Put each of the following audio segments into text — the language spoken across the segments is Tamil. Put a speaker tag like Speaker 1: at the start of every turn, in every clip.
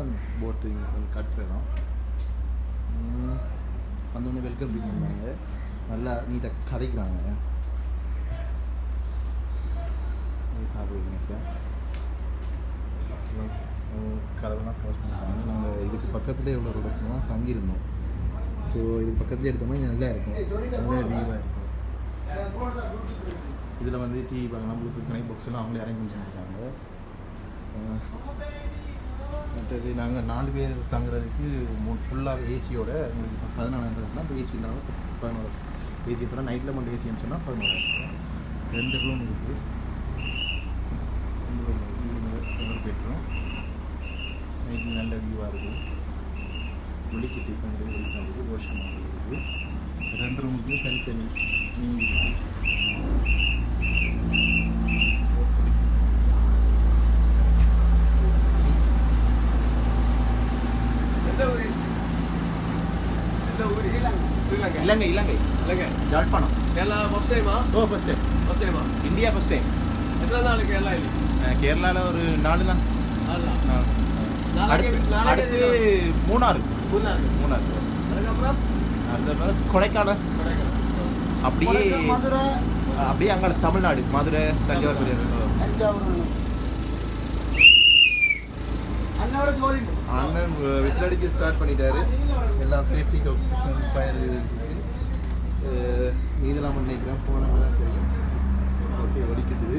Speaker 1: இதெல்லாம் போட்டு கொஞ்சம் கட்டுற இடம் வந்தோடனே வெல்கம் ட்ரிங்க் பண்ணாங்க நல்லா நீட்டாக கதைக்கிறாங்க. இது சாப்பிடுவீங்க சார் கதவெல்லாம் க்ளோஸ் பண்ணிட்டாங்க. நாங்கள் இதுக்கு பக்கத்துலேயே உள்ள ஒரு இடத்துல தான் தங்கியிருந்தோம். ஸோ இதுக்கு பக்கத்துலேயே எடுத்தோம்னா நல்லா இருக்கும். நல்ல வியூவாக இருக்கும். இதில் வந்து டிவி பார்க்கலாம் ப்ளூடூத் கனெக்ட் பாக்ஸ் எல்லாம் அவங்களே அரேஞ்ச் பண்ணியிருக்காங்க மற்றது நாங்கள் நாலு பேர் தங்குறதுக்கு மூணு ஃபுல்லாக ஏசியோட உங்களுக்கு பதினாலாயிரம் இப்போ ஏசி இருந்தாலும் பதினோரு ஏசி இப்போ நைட்டில் மட்டும் ஏசின்னு சொன்னால் பதினோராயிரம் ரெண்டு ரூம் இருக்குது ரெண்டு ரூம் ஒரு பெட்ரூம் நைட்டு நல்ல வியூவாக இருக்கும் வெளிக்கிட்டு வந்து வெளிக்காது ரோஷன் இருக்குது ரெண்டு ரூமுக்கு தனித்தனி. நீங்கள் இருக்குது இலங்கை இலங்கை.
Speaker 2: இலங்கை.
Speaker 1: யாழ்ப்பாணம்
Speaker 2: கேரளா ஃபர்ஸ்ட் டைமா
Speaker 1: ஓ ஃபஸ்ட் டைம்
Speaker 2: ஃபர்ஸ்ட் டைமா
Speaker 1: இந்தியா ஃபஸ்ட் டைம்
Speaker 2: எத்தனை நாள் கேரளா இல்லை
Speaker 1: கேரளாவில் ஒரு நாலு தான் அடுத்து மூணாறு.
Speaker 2: மூணாறு.
Speaker 1: மூணாறு.
Speaker 2: அதுக்கப்புறம்?
Speaker 1: அடுத்த கொடைக்கானல்.
Speaker 2: கொடைக்கானல்.
Speaker 1: அப்படியே
Speaker 3: மதுரை.
Speaker 1: அப்படியே அங்கே தமிழ்நாடு மதுரை தஞ்சாவூர். பெரிய
Speaker 3: தஞ்சாவூர்.
Speaker 1: அண்ணன் விசில் அடிக்க ஸ்டார்ட் பண்ணிட்டாரு. எல்லாம் சேஃப்டி ஃபயர் நீதலாம் நினைக்கிறேன். போனவங்க தான் தெரியும் ஓகே வெடிக்குது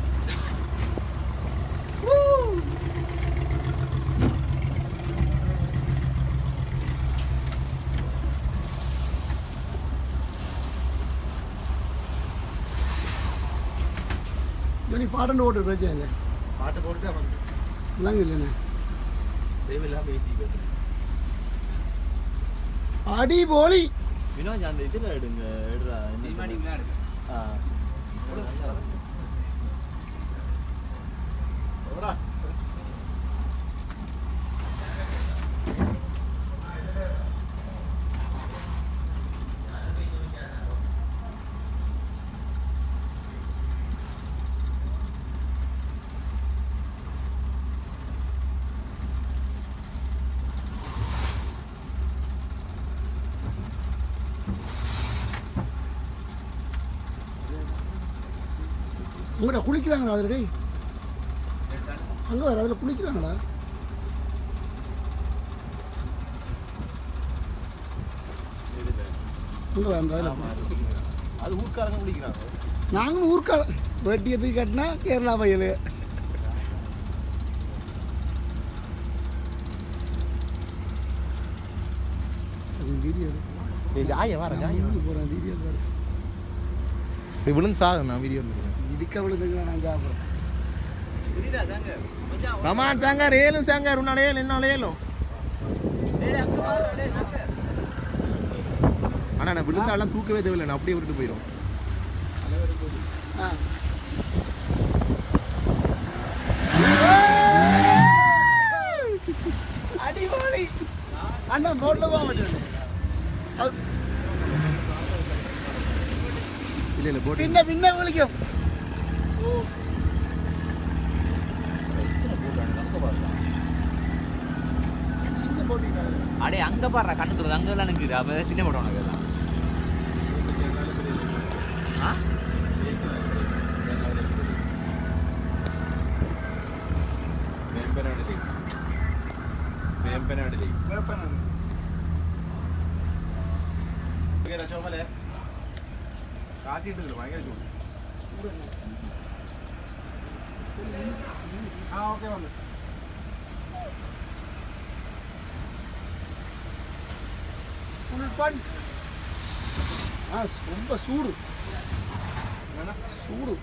Speaker 1: ഞാൻ
Speaker 3: ഈ പാട്ടിന്റെ
Speaker 1: കൂടെ വെച്ചേ
Speaker 3: പാട്ട് കൊടുത്താൽ
Speaker 1: ഇല്ലെങ്കിലെന്നെ അടിപൊളി. വിനോ ഞാൻ ഇതിലെടുങ്ങ ആ.
Speaker 3: உங்கள்கிட்ட குளிக்கிறாங்களா அதில் டேய்? அங்கே வர அதில் குளிக்கிறாங்களா? அங்கே வர அந்த
Speaker 1: அது ஊர்க்காரங்க குடிக்கிறாங்க
Speaker 3: நாங்களும் ஊர்க்கார வெட்டி எதுக்கு கட்டினா கேரளா பையல் வீடியோ
Speaker 1: ஜாய வர ஜாய.
Speaker 3: போகிறேன் வீடியோ
Speaker 1: விழுந்து சாகு நான் வீடியோ
Speaker 3: திக்க விழுதுங்களா நான் சாப்பிட்றேன்
Speaker 1: கமான் சாங்கார் ஏலும் சாங்கார் உன்னால ஏலும் ஆனால் நான் விழுந்தாலாம் தூக்கவே தேவையில்லை நான் அப்படியே விட்டு போயிடும்
Speaker 3: ஆ. அடிவாளி அண்ணா போட்டில் போக மாட்டேன்.
Speaker 1: இல்லை இல்லை போட்டு
Speaker 3: பின்ன பின்ன விழிக்கும்
Speaker 4: அடே அங்க பாடுற கண்ணு தருது அங்க எல்லாம் நிற்குது அப்போ சின்ன போட்டோம் உனக்கு எல்லாம்.
Speaker 1: காட்டிட்டு பயங்கர சூடு. ஆ ஓகே மேம் ஃபுல்
Speaker 3: பண் ஆ ரொம்ப சூடு. சூடு.